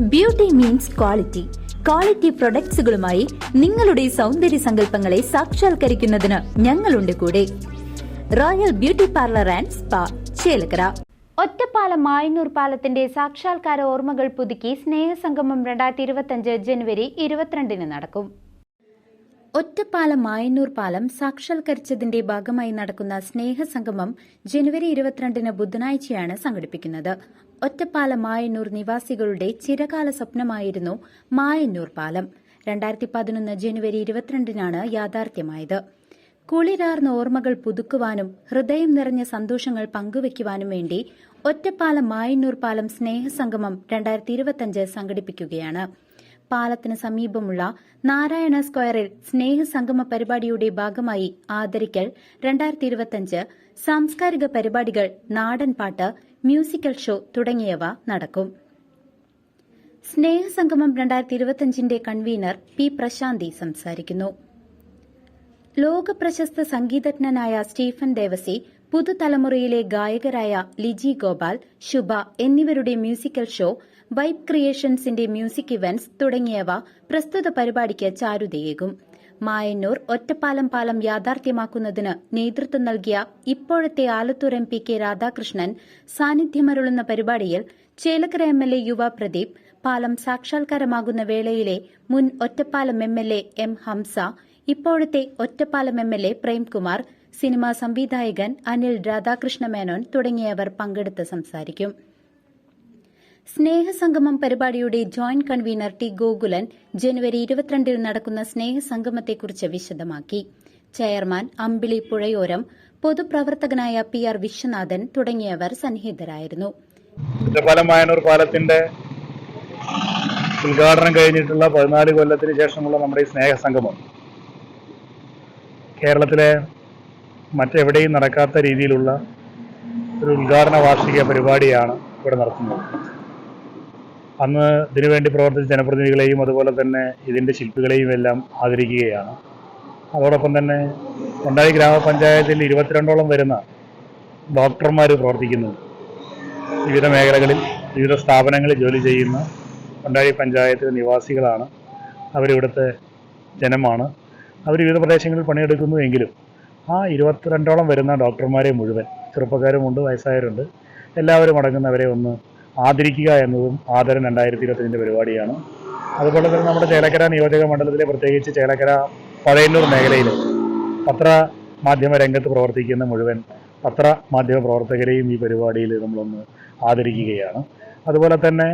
Beauty means quality quality പ്രൊഡക്ട്സുകളുമായി നിങ്ങളുടെ സൗന്ദര്യ സങ്കല്പങ്ങളെ സാക്ഷാത്കരിക്കുന്നതിന് ഞങ്ങളുണ്ട് കൂടെ. Royal beauty parlour and spa Chelakkara. Ottapalam Mayannur പാലത്തിന്റെ സാക്ഷാത്കാര ഓർമ്മകൾ പുതുക്കി സ്നേഹസംഗമം രണ്ടായിരത്തി ഇരുപത്തിയഞ്ച് ജനുവരി ഇരുപത്തിരണ്ടിന് നടക്കും. ഒറ്റപ്പാലം മായന്നൂർ പാലം സാക്ഷാത്കരിച്ചതിന്റെ ഭാഗമായി നടക്കുന്ന സ്നേഹസംഗമം ജനുവരി ഇരുപത്തിരണ്ടിന് ബുധനാഴ്ചയാണ് സംഘടിപ്പിക്കുന്നത്. ഒറ്റപ്പാലം മായന്നൂർ നിവാസികളുടെ ചിരകാല സ്വപ്നമായിരുന്നു മായന്നൂർ പാലം. രണ്ടായിരത്തി പതിനൊന്ന് ജനുവരി ഇരുപത്തിരണ്ടിനാണ് യാഥാർത്ഥ്യമായത്. കുളിരാർന്ന ഓർമ്മകൾ പുതുക്കുവാനും ഹൃദയം നിറഞ്ഞ സന്തോഷങ്ങൾ പങ്കുവയ്ക്കുവാനും വേണ്ടി ഒറ്റപ്പാലം മായന്നൂർ പാലം സ്നേഹസംഗമം രണ്ടായിരത്തി ഇരുപത്തിയഞ്ച് സംഘടിപ്പിക്കുകയാണ്. പാലത്തിന് സമീപമുള്ള നാരായണ സ്ക്വയറിൽ സ്നേഹസംഗമ പരിപാടിയുടെ ഭാഗമായി ആദരിക്കൽ രണ്ടായിരത്തി ഇരുപത്തിയഞ്ച് സാംസ്കാരിക പരിപാടികൾ നാടൻപാട്ട് മ്യൂസിക്കൽ ഷോ തുടങ്ങിയവ നടക്കും. സ്നേഹസംഗമം രണ്ടായിരത്തി ഇരുപത്തിയഞ്ചിന്റെ കൺവീനർ പി പ്രശാന്തി സംസാരിക്കുന്നു. ലോക പ്രശസ്ത സംഗീതജ്ഞനായ സ്റ്റീഫൻ ദേവസി പുതുതലമുറയിലെ ഗായകരായ ലിജി ഗോപാൽ ശുഭ എന്നിവരുടെ മ്യൂസിക്കൽ ഷോ വൈബ് ക്രിയേഷൻസിന്റെ മ്യൂസിക് ഇവന്റ്സ് തുടങ്ങിയവ പ്രസ്തുത പരിപാടിക്ക് ചാരുതയേകും. മായന്നൂർ ഒറ്റപ്പാലം പാലം യാഥാർത്ഥ്യമാക്കുന്നതിന് നേതൃത്വം നൽകിയ ഇപ്പോഴത്തെ Alathur M P K Radhakrishnan സാന്നിധ്യമരുളുന്ന പരിപാടിയിൽ ചേലക്കര എം എൽ എ യുവ പ്രദീപ് പാലം സാക്ഷാത്കാരമാകുന്ന വേളയിലെ മുൻ Ottapalam M L A M Hamsa ഇപ്പോഴത്തെ Ottapalam M L A Premkumar cinema സംവിധായകൻ അനിൽ രാധാകൃഷ്ണ മേനോൻ തുടങ്ങിയവർ പങ്കെടുത്ത് സംസാരിക്കും. സ്നേഹസംഗമം പരിപാടിയുടെ ജോയിന്റ് കൺവീനർ ടി ഗോകുലൻ ജനുവരി ഇരുപത്തിരണ്ടിൽ നടക്കുന്ന സ്നേഹസംഗമത്തെക്കുറിച്ച് വിശദമാക്കി. ചെയർമാൻ അമ്പിളി പുഴയോരം പൊതുപ്രവർത്തകനായ പി ആർ വിശ്വനാഥൻ തുടങ്ങിയവർ സന്നിഹിതരായിരുന്നു. ഉദ്ഘാടനം കഴിഞ്ഞിട്ടുള്ള പതിനാല് കൊല്ലത്തിന് ശേഷമുള്ള നമ്മുടെ ഈ സ്നേഹസംഗമം. കേരളത്തിലെ മറ്റെവിടെയും നടക്കാത്ത രീതിയിലുള്ള ഒരു ഉദ്ഘാടന വാർഷിക പരിപാടിയാണ് ഇവിടെ നടത്തുന്നത്. അന്ന് ഇതിനുവേണ്ടി പ്രവർത്തിച്ച ജനപ്രതിനിധികളെയും അതുപോലെ തന്നെ ഇതിന്റെ ശില്പികളെയും എല്ലാം ആദരിക്കുകയാണ്. അതോടൊപ്പം തന്നെ കൊണ്ടായി ഗ്രാമപഞ്ചായത്തിൽ ഇരുപത്തിരണ്ടോളം വരുന്ന ഡോക്ടർമാർ പ്രവർത്തിക്കുന്നുണ്ട് വിവിധ മേഖലകളിൽ വിവിധ സ്ഥാപനങ്ങളിൽ ജോലി ചെയ്യുന്ന കൊണ്ടാഴി പഞ്ചായത്തിലെ നിവാസികളാണ് അവരിവിടുത്തെ ജനമാണ്. അവർ വിവിധ പ്രദേശങ്ങളിൽ പണിയെടുക്കുന്നു എങ്കിലും ആ ഇരുപത്തിരണ്ടോളം വരുന്ന ഡോക്ടർമാരെ മുഴുവൻ ചെറുപ്പക്കാരുമുണ്ട് വയസ്സായവരുണ്ട് എല്ലാവരും അടങ്ങുന്നവരെ ഒന്ന് ആദരിക്കുക എന്നതും ആദരം രണ്ടായിരത്തി ഇരുപത്തിരണ്ട് പരിപാടിയാണ്. അതുപോലെ തന്നെ നമ്മുടെ ചേലക്കര നിയോജക മണ്ഡലത്തിലെ പ്രത്യേകിച്ച് ചേലക്കര പഴയന്നൂർ മേഖലയിൽ പത്ര മാധ്യമ രംഗത്ത് പ്രവർത്തിക്കുന്ന മുഴുവൻ പത്ര മാധ്യമ പ്രവർത്തകരെയും ഈ പരിപാടിയിൽ നമ്മളൊന്ന് ആദരിക്കുകയാണ്. അതുപോലെ തന്നെ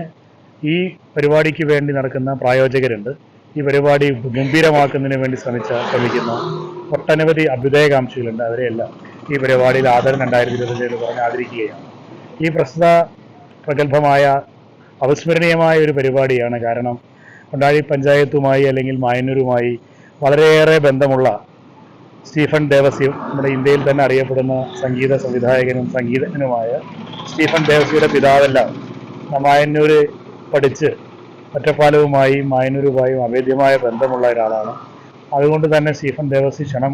ഈ പരിപാടിക്ക് വേണ്ടി നടക്കുന്ന പ്രായോജകരുണ്ട്. ഈ പരിപാടി ഗംഭീരമാക്കുന്നതിന് വേണ്ടി ശ്രമിച്ച ശ്രമിക്കുന്ന ഒട്ടനവധി അഭ്യുദയകാംക്ഷികളുണ്ട്. അവരെയെല്ലാം ഈ പരിപാടിയിൽ ആദരം രണ്ടായിരത്തി ഇരുപത്തിയേഴ് പറഞ്ഞ് ആദരിക്കുകയാണ്. ഈ പ്രസ്തുത പ്രഗത്ഭമായ അവിസ്മരണീയമായ ഒരു പരിപാടിയാണ്. കാരണം കൊണ്ടാഴി പഞ്ചായത്തുമായി അല്ലെങ്കിൽ മായന്നൂരുമായി വളരെയേറെ ബന്ധമുള്ള സ്റ്റീഫൻ ദേവസ്യം നമ്മുടെ ഇന്ത്യയിൽ തന്നെ അറിയപ്പെടുന്ന സംഗീത സംവിധായകനും സംഗീതജ്ഞനുമായ സ്റ്റീഫൻ ദേവസിയുടെ പിതാവെല്ലാം മായന്നൂർ പഠിച്ച് ഒറ്റപ്പാലവുമായി മായന്നൂരുമായും അവേദ്യമായ ബന്ധമുള്ള ഒരാളാണ്. അതുകൊണ്ട് തന്നെ സ്റ്റീഫൻ ദേവസ്യ ക്ഷണം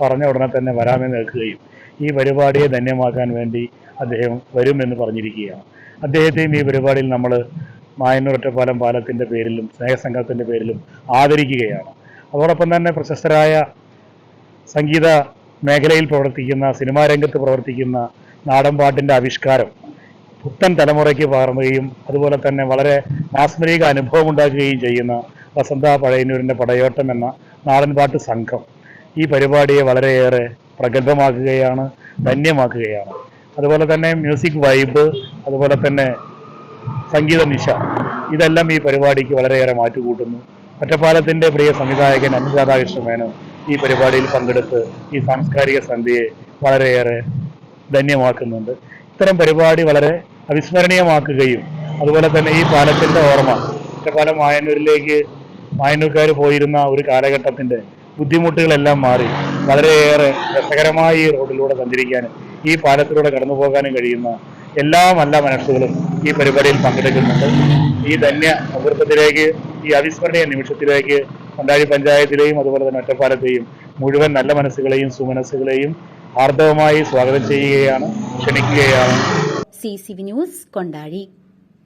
പറഞ്ഞ ഉടനെ തന്നെ വരാമെന്ന് നിൽക്കുകയും ഈ പരിപാടിയെ ധന്യമാക്കാൻ വേണ്ടി അദ്ദേഹം വരുമെന്ന് പറഞ്ഞിരിക്കുകയാണ്. അദ്ദേഹത്തെയും ഈ പരിപാടിയിൽ നമ്മൾ മായന്നൂരൊറ്റ പാലം പാലത്തിന്റെ പേരിലും സ്നേഹസംഘത്തിന്റെ പേരിലും ആദരിക്കുകയാണ്. അതോടൊപ്പം തന്നെ പ്രശസ്തരായ സംഗീത മേഖലയിൽ പ്രവർത്തിക്കുന്ന സിനിമാ രംഗത്ത് പ്രവർത്തിക്കുന്ന നാടൻപാട്ടിന്റെ ആവിഷ്കാരം പുത്തൻ തലമുറയ്ക്ക് പകർന്നുകയും അതുപോലെ തന്നെ വളരെ മാസ്മരിക അനുഭവം ഉണ്ടാക്കുകയും ചെയ്യുന്ന വസന്ത പഴയന്നൂരിന്റെ പടയോട്ടം എന്ന നാടൻപാട്ട് സംഘം ഈ പരിപാടിയെ വളരെയേറെ പ്രഗത്ഭമാക്കുകയാണ് ധന്യമാക്കുകയാണ്. അതുപോലെ തന്നെ മ്യൂസിക് വൈബ് അതുപോലെ തന്നെ സംഗീത നിശ. ഇതെല്ലാം ഈ പരിപാടിക്ക് വളരെയേറെ മാറ്റുകൂട്ടുന്നു. ഒറ്റപ്പാലത്തിന്റെ പ്രിയ സംവിധായകൻ അനിൽ രാധാകൃഷ്ണ ഈ പരിപാടിയിൽ പങ്കെടുത്ത് ഈ സാംസ്കാരിക സന്ധ്യയെ വളരെയേറെ ധന്യമാക്കുന്നുണ്ട്. ഇത്തരം പരിപാടി വളരെ അവിസ്മരണീയമാക്കുകയും അതുപോലെ തന്നെ ഈ പാലത്തിന്റെ ഓർമ്മ ഒറ്റപ്പാലം മായന്നൂരിലേക്ക് മായന്നൂർക്കാർ പോയിരുന്ന ഒരു കാലഘട്ടത്തിന്റെ ബുദ്ധിമുട്ടുകളെല്ലാം മാറി വളരെയേറെ രസകരമായി ഈ റോഡിലൂടെ സഞ്ചരിക്കാനും ഈ പാലത്തിലൂടെ കടന്നു പോകാനും കഴിയുന്ന എല്ലാ നല്ല മനസ്സുകളും ഈ പരിപാടിയിൽ പങ്കെടുക്കുന്നുണ്ട്. ഈ ധന്യ മുഹൂർത്തത്തിലേക്ക് ഈ അവിസ്മരണീയ നിമിഷത്തിലേക്ക് കൊണ്ടാഴി പഞ്ചായത്തിലെയും അതുപോലെ തന്നെ ഒറ്റപ്പാലത്തെയും മുഴുവൻ നല്ല മനസ്സുകളെയും സുമനസ്സുകളെയും ആർദവമായി സ്വാഗതം ചെയ്യുകയാണ് ക്ഷണിക്കുകയാണ്. C C V news Kondazhi.